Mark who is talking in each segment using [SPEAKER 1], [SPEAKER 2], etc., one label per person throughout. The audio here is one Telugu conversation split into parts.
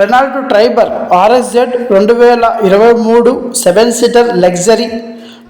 [SPEAKER 1] రెనాల్ట్ ట్రైబర్ ఆర్ఎస్జెడ్ రెండు వేల ఇరవై మూడు seven seater luxury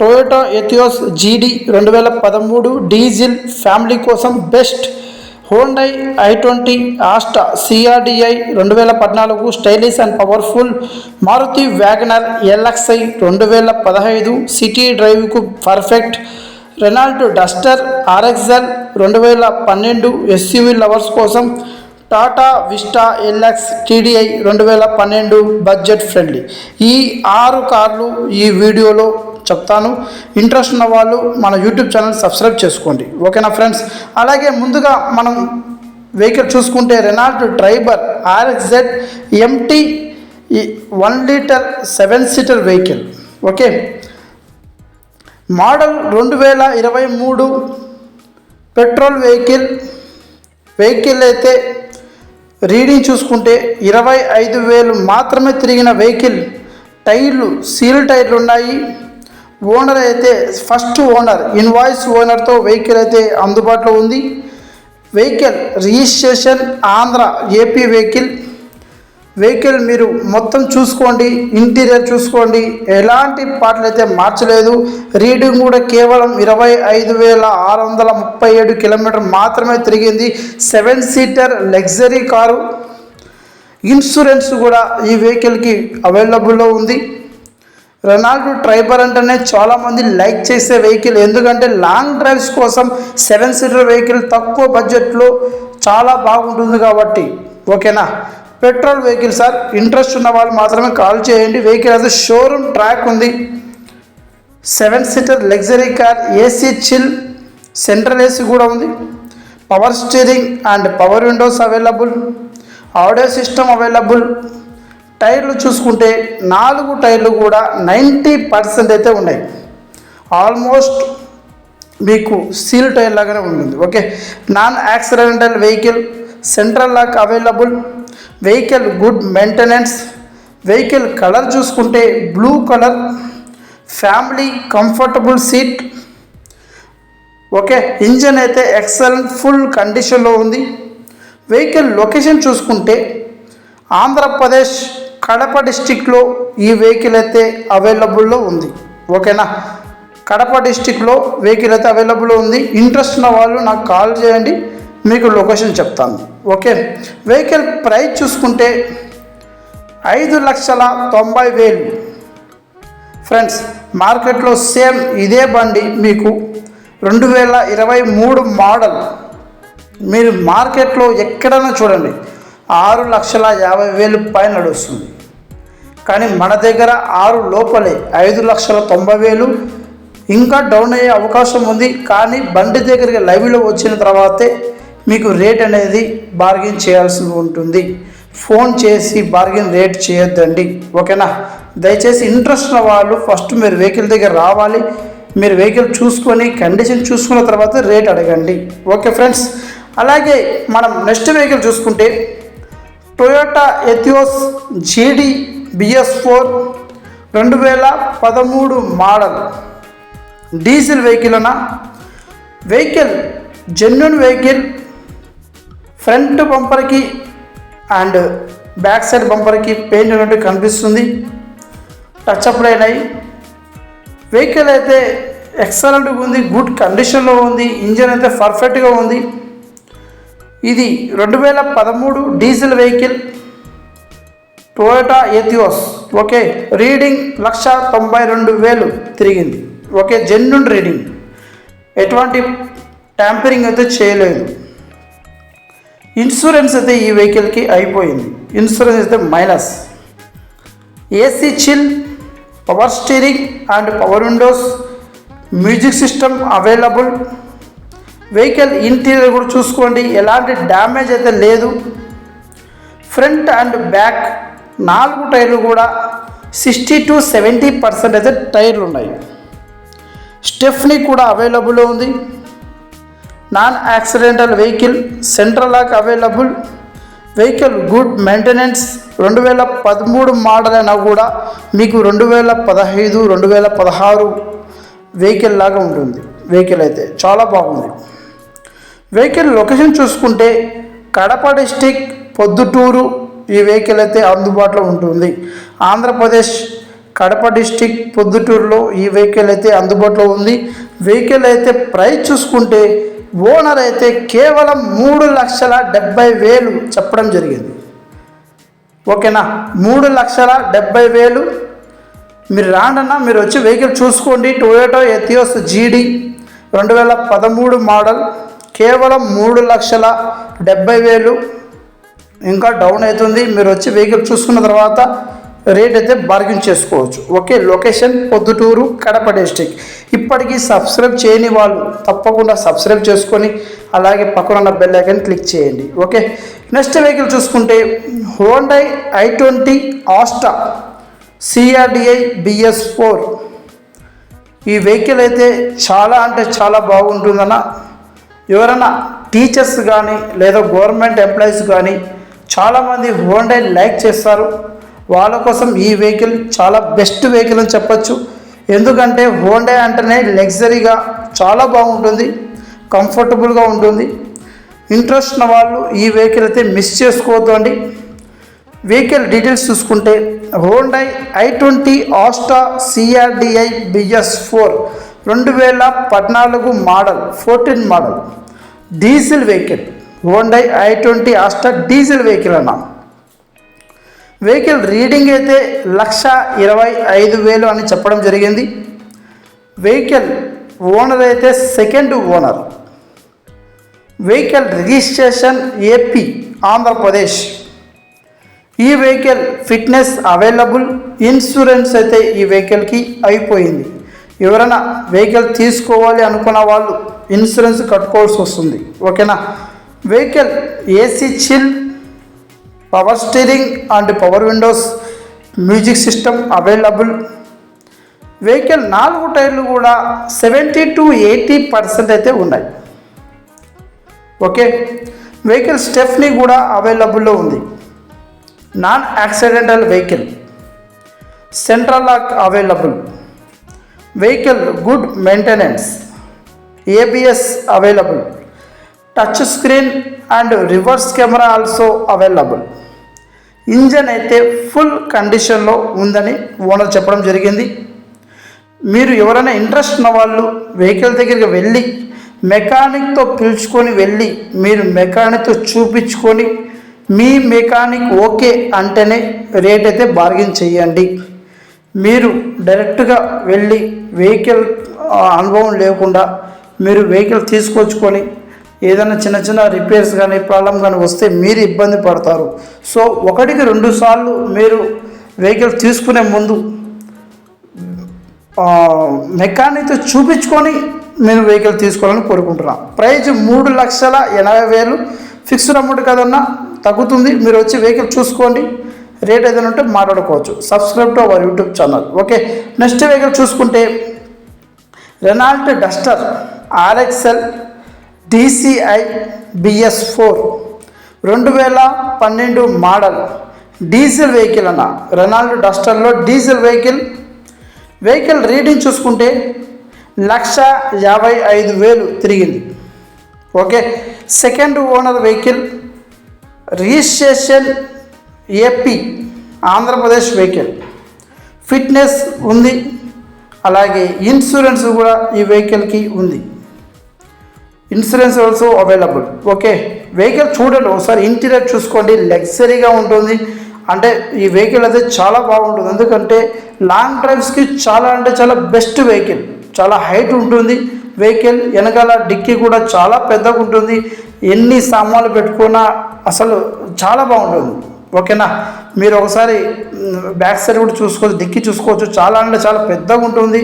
[SPEAKER 1] Toyota Etios GD రెండు వేల పదమూడు డీజిల్ ఫ్యామిలీ కోసం best Hyundai i twenty Asta CRDI రెండు వేల పద్నాలుగు stylish and powerful Maruti WagonR LXI రెండు వేల పదహైదు సిటీ డ్రైవ్కు పర్ఫెక్ట్ రెనాల్ట్ డస్టర్ ఆర్ఎక్సెల్ రెండు వేల పన్నెండు ఎస్యూవి లవర్స్ కోసం టాటా విస్టా ఎల్ఎక్స్ టీడీఐ రెండు వేల పన్నెండు బడ్జెట్ ఫ్రెండ్లీ. ఈ ఆరు కార్లు ఈ వీడియోలో చెప్తాను. ఇంట్రెస్ట్ ఉన్న వాళ్ళు మన యూట్యూబ్ ఛానల్ సబ్స్క్రైబ్ చేసుకోండి. ఓకేనా ఫ్రెండ్స్? అలాగే ముందుగా మనం వెహికల్ చూసుకుంటే Renault Triber RXZ MT one litre seven seater vehicle. Okay? Model రెండు వేల ఇరవై మూడు పెట్రోల్ వెహికల్. వెహికల్ అయితే రీడింగ్ చూసుకుంటే ఇరవై ఐదు వేలు మాత్రమే తిరిగిన వెహికల్ టైర్లు సీల్ టైర్లు ఉన్నాయి ఓనర్ అయితే ఫస్ట్ ఓనర్ ఇన్వాయిస్ ఓనర్తో వెహికల్ అయితే అందుబాటులో ఉంది. Vehicle registration Andhra AP vehicle vehicle మీరు మొత్తం చూసుకోండి ఇంటీరియర్ చూసుకోండి ఎలాంటి పాటలు అయితే మార్చలేదు రీడింగ్ కూడా కేవలం ఇరవై ఐదు వేల ఆరు వందల ముప్పై ఏడు కిలోమీటర్ మాత్రమే తిరిగింది. Seven seater luxury car insurance కూడా ఈ వెహికల్కి అవైలబుల్లో ఉంది. రెనాల్డ్ ట్రైబర్ అంటేనే చాలామంది లైక్ చేసే వెహికల్ ఎందుకంటే లాంగ్ డ్రైవ్స్ కోసం సెవెన్ సీటర్ వెహికల్ తక్కువ బడ్జెట్లో చాలా బాగుంటుంది కాబట్టి. ఓకేనా? Petrol vehicle sir. ఇంట్రెస్ట్ ఉన్న వాళ్ళు మాత్రమే కాల్ చేయండి. వెహికల్ అయితే షోరూమ్ ట్రాక్ ఉంది. Seven seater luxury car AC chill central AC కూడా ఉంది. Power steering and power windows available. Audio system available. టైర్లు చూసుకుంటే నాలుగు టైర్లు కూడా నైంటీ పర్సెంట్ అయితే ఉన్నాయి. ఆల్మోస్ట్ మీకు సీల్ టైర్ లాగానే ఉంటుంది. Okay? Non accidental vehicle central lock available. Vehicle good maintenance vehicle colour చూసుకుంటే blue colour family comfortable seat okay engine అయితే ఎక్సలెంట్ ఫుల్ కండిషన్లో ఉంది. వెహికల్ లొకేషన్ చూసుకుంటే ఆంధ్రప్రదేశ్ కడప డిస్టిక్లో ఈ వెహికల్ అయితే అవైలబుల్లో ఉంది. ఓకేనా కడప డిస్టిక్లో వెహికల్ అయితే అవైలబుల్లో ఉంది. ఇంట్రెస్ట్ ఉన్న వాళ్ళు నాకు కాల్ చేయండి. మీకు లొకేషన్ చెప్తాను. ఓకే వెహికల్ ప్రైస్ చూసుకుంటే ఐదు లక్షల తొంభై వేలు. ఫ్రెండ్స్ మార్కెట్లో సేమ్ ఇదే బండి మీకు రెండు వేల ఇరవై మూడు మోడల్ మీరు మార్కెట్లో ఎక్కడైనా చూడండి ఆరు లక్షల యాభై వేలు పైన నడుస్తుంది. కానీ మన దగ్గర ఆరు లోపలే ఐదు లక్షల తొంభై వేలు. ఇంకా డౌన్ అయ్యే అవకాశం ఉంది. కానీ బండి దగ్గరికి లైవ్లో వచ్చిన తర్వాతే మీకు రేట్ అనేది బార్గెన్ చేయాల్సి ఉంటుంది. ఫోన్ చేసి బార్గెన్ రేట్ చేయొద్దండి. ఓకేనా? దయచేసి ఇంట్రెస్ట్ ఉన్న వాళ్ళు ఫస్ట్ మీరు వెహికల్ దగ్గర రావాలి. మీరు వెహికల్ చూసుకొని కండిషన్ చూసుకున్న తర్వాత రేట్ అడగండి. ఓకే ఫ్రెండ్స్ అలాగే మనం నెక్స్ట్ వెహికల్ చూసుకుంటే Toyota Etios GD BS four రెండు వేల పదమూడు మోడల్ డీజిల్ వెహికల్ అన్న. వెహికల్ జెన్యున్ వెహికల్ ఫ్రంట్ బంపర్కి అండ్ బ్యాక్ సైడ్ బంపర్కి పెయింట్ ఉన్నట్టు కనిపిస్తుంది. టచ్ అప్ అయినాయి. వెహికల్ అయితే ఎక్సలెంట్గా ఉంది గుడ్ కండిషన్లో ఉంది ఇంజన్ అయితే పర్ఫెక్ట్గా ఉంది. ఇది రెండు వేల పదమూడు diesel vehicle Toyota Etios okay reading lakh తొంభై రెండు వేలు తిరిగింది. Okay genuine reading. ఎటువంటి ట్యాంపరింగ్ అయితే చేయలేదు. ఇన్సూరెన్స్ అయితే ఈ వెహికల్కి అయిపోయింది. ఇన్సూరెన్స్ అయితే minus AC chill power steering and power windows music system available vehicle interior కూడా చూసుకోండి. ఎలాంటి డ్యామేజ్ అయితే లేదు. ఫ్రంట్ అండ్ బ్యాక్ నాలుగు టైర్లు కూడా సిక్స్టీ టు సెవెంటీ పర్సెంట్ అయితే టైర్లు ఉన్నాయి. స్టెఫ్నీ కూడా అవైలబుల్ ఉంది. Non accidental vehicle central lock available vehicle good maintenance రెండు వేల పదమూడు మోడల్ అయినా కూడా మీకు రెండు వేల పదహైదు రెండు వేల పదహారు వెహికల్ లాగా ఉంటుంది. వెహికల్ అయితే చాలా బాగుంది. వెహికల్ లొకేషన్ చూసుకుంటే కడప డిస్టిక్ పొద్దుటూరు ఈ వెహికల్ అయితే అందుబాటులో ఉంటుంది. ఆంధ్రప్రదేశ్ కడప డిస్టిక్ పొద్దుటూరులో ఈ వెహికల్ అయితే అందుబాటులో ఉంది. వెహికల్ అయితే ప్రైస్ చూసుకుంటే ఓనర్ అయితే కేవలం మూడు లక్షల డెబ్బై వేలు చెప్పడం జరిగింది. ఓకేనా? మూడు లక్షల డెబ్బై వేలు. మీరు రాండన్నా మీరు వచ్చి వెహికల్ చూసుకోండి. టొయోటో ఎథియోస్ జీడీ రెండు వేల పదమూడు మోడల్. కేవలం మూడు లక్షల డెబ్బై వేలు. ఇంకా డౌన్ అవుతుంది. మీరు వచ్చి వెహికల్ చూసుకున్న తర్వాత రేట్ అయితే బార్గెన్ చేసుకోవచ్చు. Okay location Proddatur Kadapa district ఇప్పటికీ సబ్స్క్రైబ్ చేయని వాళ్ళు తప్పకుండా సబ్స్క్రైబ్ చేసుకొని అలాగే పక్కన ఉన్న బెల్ ఐకన్ క్లిక్ చేయండి. ఓకే నెక్స్ట్ వెహికల్ చూసుకుంటే Hyundai i twenty Asta CRDI BS four ఈ వెహికల్ అయితే చాలా అంటే చాలా బాగుంటుందన్న. ఎవరైనా టీచర్స్ కానీ లేదా గవర్నమెంట్ ఎంప్లాయీస్ కానీ చాలామంది హోండై లైక్ చేస్తారు. వాళ్ళ కోసం ఈ వెహికల్ చాలా బెస్ట్ వెహికల్ అని చెప్పచ్చు. ఎందుకంటే హోండే అంటేనే లగ్జరీగా చాలా బాగుంటుంది కంఫర్టబుల్గా ఉంటుంది. ఇంట్రెస్ట్ ఉన్న వాళ్ళు ఈ వెహికల్ అయితే మిస్ చేసుకోవద్దు అండి. వెహికల్ డీటెయిల్స్ చూసుకుంటే Hyundai i twenty Asta CRDI BS four రెండు వేల పద్నాలుగు model fourteen model. Diesel vehicle Hyundai i twenty Asta diesel vehicle అన్న. వెహికల్ రీడింగ్ అయితే లక్ష ఇరవై ఐదు వేలు అని చెప్పడం జరిగింది. వెహికల్ ఓనర్ అయితే second owner. Vehicle registration AP Andhra Pradesh. ఈ వెహికల్ ఫిట్నెస్ అవైలబుల్ ఇన్సూరెన్స్ అయితే ఈ వెహికల్కి అయిపోయింది. ఎవరైనా వెహికల్ తీసుకోవాలి అనుకున్న వాళ్ళు ఇన్సూరెన్స్ కట్టుకోవాల్సి వస్తుంది. ఓకేనా? Vehicle AC chill power steering and power windows music system available vehicle నాలుగు టైర్లు కూడా సెవెంటీ టు ఎయిటీ పర్సెంట్ అయితే ఉన్నాయి. ఓకే వెహికల్ స్టెఫ్నీ కూడా అవైలబుల్లో ఉంది. Non accidental vehicle central lock available vehicle good maintenance ABS available touch screen and reverse camera also available engine అయితే ఫుల్ కండిషన్లో ఉందని ఓనర్ చెప్పడం జరిగింది. మీరు ఎవరైనా ఇంట్రెస్ట్ ఉన్న వాళ్ళు వెహికల్ దగ్గరికి వెళ్ళి మెకానిక్తో పిలుచుకొని వెళ్ళి మీరు మెకానిక్తో చూపించుకొని మీ మెకానిక్ ఓకే అంటేనే రేట్ అయితే బార్గెన్ చేయండి. మీరు డైరెక్ట్గా వెళ్ళి వెహికల్ అనుభవం లేకుండా మీరు వెహికల్ తీసుకొచ్చుకొని ఏదైనా చిన్న చిన్న రిపేర్స్ కానీ ప్రాబ్లం కానీ వస్తే మీరు ఇబ్బంది పడతారు. సో ఒకటికి రెండు సార్లు మీరు వెహికల్ తీసుకునే ముందు మెకానిక్తో చూపించుకొని మీరు వెహికల్ తీసుకోవాలని కోరుకుంటున్నాం. ప్రైజ్ మూడు లక్షల ఎనభై వేలు. ఫిక్స్డ్ అమౌంట్ కదన్నా తగ్గుతుంది. మీరు వచ్చి వెహికల్ చూసుకోండి. రేట్ ఏదైనా ఉంటే మాట్లాడుకోవచ్చు. Subscribe to our YouTube channel okay next vehicle చూసుకుంటే Renault Duster RXL DCI BS four రెండు వేల పన్నెండు మోడల్ డీజిల్ వెహికల్ అన్న. రెనాల్డ్ డస్టర్లో డీజిల్ వెహికల్. వెహికల్ రీడింగ్ చూసుకుంటే లక్ష యాభై ఐదు వేలు తిరిగింది. Okay second owner vehicle registration AP Andhra Pradesh vehicle. Fitness ఉంది అలాగే ఇన్సూరెన్స్ కూడా ఈ వెహికల్కి ఉంది. Insurance also available okay vehicle చూడండి ఒకసారి ఇంటీరియర్ చూసుకోండి లగ్జరీగా ఉంటుంది. అంటే ఈ వెహికల్ అయితే చాలా బాగుంటుంది. ఎందుకంటే లాంగ్ డ్రైవ్స్కి చాలా అంటే చాలా బెస్ట్ వెహికల్ చాలా హైట్ ఉంటుంది. వెహికల్ వెనకాల డిక్కీ కూడా చాలా పెద్దగా ఉంటుంది. ఎన్ని సామాన్లు పెట్టుకున్నా అసలు చాలా బాగుంటుంది. ఓకేనా? మీరు ఒకసారి బ్యాక్ సైడ్ కూడా చూసుకోవచ్చు డిక్కీ చూసుకోవచ్చు. చాలా అంటే చాలా పెద్దగా ఉంటుంది.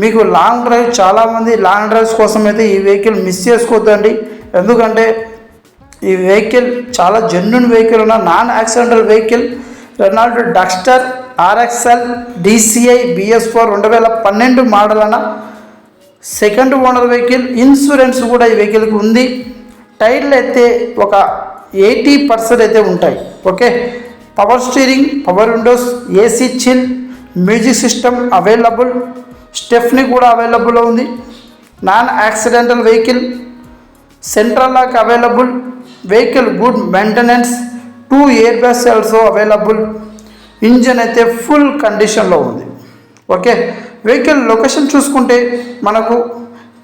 [SPEAKER 1] మీకు లాంగ్ డ్రైవ్ చాలామంది లాంగ్ డ్రైవ్స్ కోసం అయితే ఈ వెహికల్ మిస్ చేసుకోవద్దండి. ఎందుకంటే ఈ వెహికల్ చాలా జెన్యున్ వెహికల్ ఉన్న non accidental vehicle Renault Duster RXL DCI BS four రెండు వేల పన్నెండు మోడల్ అన్న సెకండ్ ఓనర్ వెహికల్ ఇన్సూరెన్స్ కూడా ఈ వెహికల్కి ఉంది. టైర్లు అయితే ఒక ఎయిటీ పర్సెంట్ అయితే ఉంటాయి. Okay power steering power windows AC chill music system available stepney కూడా అవైలబుల్లో ఉంది. Non accidental vehicle central lock available vehicle good maintenance two air bags also available engine అయితే ఫుల్ కండిషన్లో ఉంది. ఓకే వెహికల్ లొకేషన్ చూసుకుంటే మనకు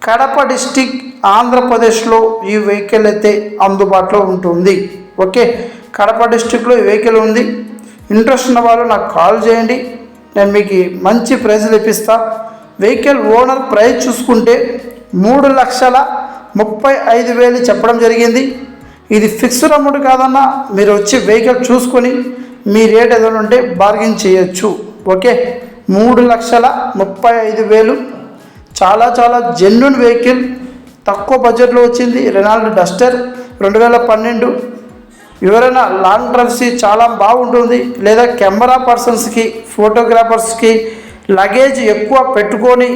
[SPEAKER 1] కడప డిస్టిక్ ఆంధ్రప్రదేశ్లో ఈ వెహికల్ అయితే అందుబాటులో ఉంటుంది. ఓకే కడప డిస్టిక్లో ఈ వెహికల్ ఉంది. ఇంట్రెస్ట్ ఉన్న వాళ్ళు నాకు కాల్ చేయండి. నేను మీకు మంచి ప్రైజ్లు ఇప్పిస్తాను వెహికల్ ఓనర్ ప్రైస్ చూసుకుంటే మూడు లక్షల ముప్పై ఐదు వేలు చెప్పడం జరిగింది. ఇది ఫిక్స్డ్ అమౌంట్ కాదన్నా మీరు వచ్చి వెహికల్ చూసుకొని మీ రేట్ ఏదైనా ఉంటే బార్గెన్ చేయొచ్చు. ఓకే? మూడు లక్షల ముప్పై ఐదు వేలు. చాలా చాలా జెన్యున్ వెహికల్. తక్కువ బడ్జెట్లో వచ్చింది. రెనాల్డ్ డస్టర్ రెండు వేల పన్నెండు. ఎవరైనా లాంగ్ డ్రైవ్స్కి చాలా బాగుంటుంది. లేదా కెమెరా పర్సన్స్కి ఫోటోగ్రాఫర్స్కి లగేజ్ ఎక్కువ పెట్టుకొని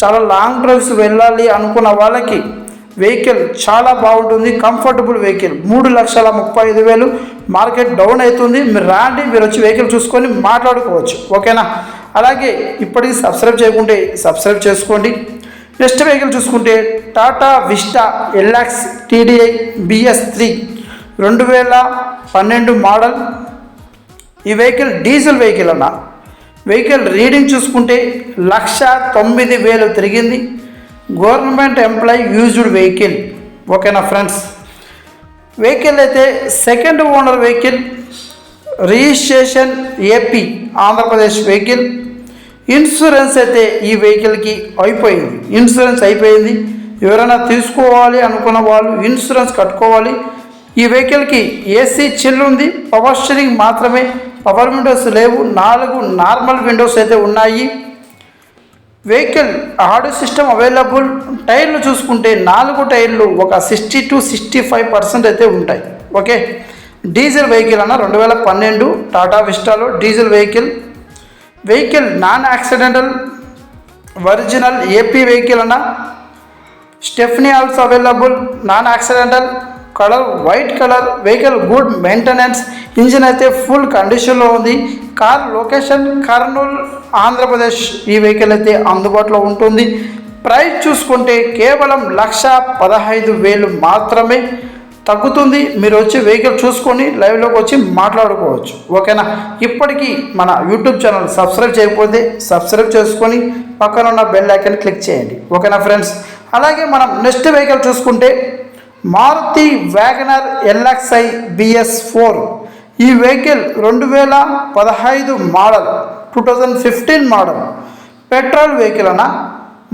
[SPEAKER 1] చాలా లాంగ్ డ్రైవ్స్ వెళ్ళాలి అనుకున్న వాళ్ళకి వెహికల్ చాలా బాగుంటుంది కంఫర్టబుల్ వెహికల్. మూడు లక్షల ముప్పై ఐదు వేలు మార్కెట్ డౌన్ అవుతుంది. మీరు రాండి మీరు వచ్చి వెహికల్ చూసుకొని మాట్లాడుకోవచ్చు. ఓకేనా? అలాగే ఇప్పటికీ సబ్స్క్రైబ్ చేయకుంటే సబ్స్క్రైబ్ చేసుకోండి. నెక్స్ట్ వెహికల్ చూసుకుంటే Tata Vista LX TDI BS three రెండు వేల పన్నెండు మోడల్. ఈ వెహికల్ డీజిల్ వెహికల్ అన్న. వెహికల్ రీడింగ్ చూసుకుంటే లక్ష తొమ్మిది వేలు తిరిగింది. Government employee used vehicle. ఓకేనా ఫ్రెండ్స్? వెహికల్ అయితే second owner vehicle registration AP Andhra Pradesh vehicle. Insurance అయితే ఈ వెహికల్కి అయిపోయింది. ఇన్సూరెన్స్ అయిపోయింది. ఎవరైనా తీసుకోవాలి అనుకున్న వాళ్ళు ఇన్సూరెన్స్ కట్టుకోవాలి. ఈ వెహికల్కి ఏసీ చిల్ ఉంది పవర్ స్టీరింగ్ మాత్రమే పవర్ విండోస్ లేవు నాలుగు నార్మల్ విండోస్ అయితే ఉన్నాయి. వెహికల్ ఆడియో సిస్టమ్ అవైలబుల్ టైర్లు చూసుకుంటే నాలుగు టైర్లు ఒక sixty to sixty five percent అయితే ఉంటాయి. ఓకే? డీజిల్ వెహికల్ అన్న రెండు వేల పన్నెండు Tata విస్టాలో diesel vehicle. Vehicle non accidental original AP vehicle అన్న. Stepney also available non accidental colour white colour vehicle good maintenance engine అయితే ఫుల్ కండిషన్లో ఉంది. కార్ లొకేషన్ కర్నూలు ఆంధ్రప్రదేశ్ ఈ వెహికల్ అయితే అందుబాటులో ఉంటుంది. ప్రైస్ చూసుకుంటే కేవలం లక్ష పదహైదు వేలు మాత్రమే తగ్గుతుంది. మీరు వచ్చి వెహికల్ చూసుకొని లైవ్లోకి వచ్చి మాట్లాడుకోవచ్చు. ఓకేనా? ఇప్పటికీ మన యూట్యూబ్ ఛానల్ సబ్స్క్రైబ్ చేయకపోతే సబ్స్క్రైబ్ చేసుకొని పక్కన ఉన్న బెల్ ఐకన్ క్లిక్ చేయండి. ఓకేనా ఫ్రెండ్స్ అలాగే మనం నెక్స్ట్ వెహికల్ చూసుకుంటే Maruti WagonR LXI BS four. ఈ వెహికల్ రెండు వేల పదహైదు model two thousand fifteen model. Petrol vehicle అన్న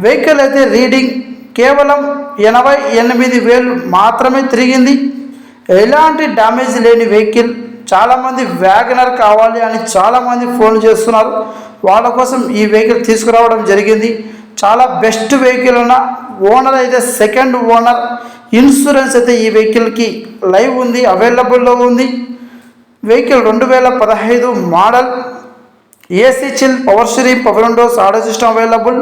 [SPEAKER 1] వెహికల్ అయితే రీడింగ్ కేవలం ఎనభై ఎనిమిది వేలు మాత్రమే తిరిగింది. ఎలాంటి డ్యామేజ్ లేని వెహికల్. చాలామంది వ్యాగనర్ కావాలి అని చాలామంది ఫోన్ చేస్తున్నారు. వాళ్ళ కోసం ఈ వెహికల్ తీసుకురావడం జరిగింది. చాలా బెస్ట్ వెహికల్ ఉన్న ఓనర్ అయితే సెకండ్ ఓనర్. ఇన్సూరెన్స్ అయితే ఈ వెహికల్కి లైవ్ ఉంది అవైలబుల్లో ఉంది. వెహికల్ రెండు వేల పదహైదు model. AC chill power steering power windows audio system available.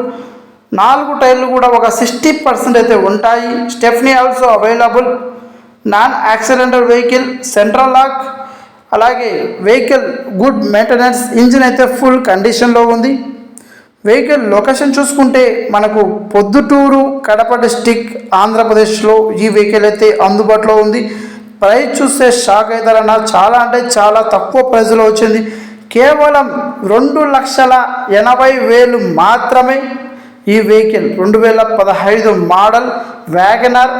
[SPEAKER 1] నాలుగు టైర్లు కూడా ఒక సిక్స్టీ పర్సెంట్ అయితే ఉంటాయి. Stepney also available. Non accidental vehicle central lock. అలాగే వెహికల్ గుడ్ మెయింటెనెన్స్ ఇంజిన్ అయితే ఫుల్ కండిషన్లో ఉంది. వెహికల్ లొకేషన్ చూసుకుంటే మనకు పొద్దుటూరు కడప డిస్టిక్ ఆంధ్రప్రదేశ్లో ఈ వెహికల్ అయితే అందుబాటులో ఉంది. ప్రైస్ చూస్తే షాక్ అవుతారన్న చాలా అంటే చాలా తక్కువ ప్రైస్లో వచ్చింది. కేవలం రెండు లక్షల ఎనభై వేలు మాత్రమే ఈ వెహికల్ రెండు వేల పదహైదు మోడల్ వ్యాగనర్.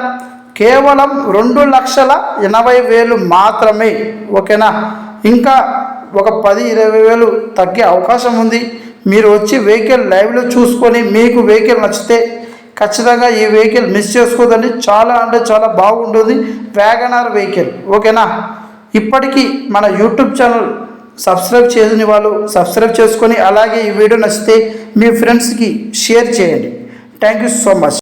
[SPEAKER 1] కేవలం రెండు లక్షల ఎనభై వేలు మాత్రమే ఓకేనా? ఇంకా ఒక పది ఇరవై వేలు తగ్గే అవకాశం ఉంది. మీరు వచ్చి వెహికల్ లైవ్లో చూసుకొని మీకు వెహికల్ నచ్చితే ఖచ్చితంగా ఈ వెహికల్ మిస్ చేసుకోదండి. చాలా అంటే చాలా బాగుంటుంది. WagonR vehicle. ఓకేనా? ఇప్పటికీ మన యూట్యూబ్ ఛానల్ సబ్స్క్రైబ్ చేసుకుని వాళ్ళు సబ్స్క్రైబ్ చేసుకొని అలాగే ఈ వీడియో నచ్చితే మీ ఫ్రెండ్స్కి షేర్ చేయండి. Thank you so much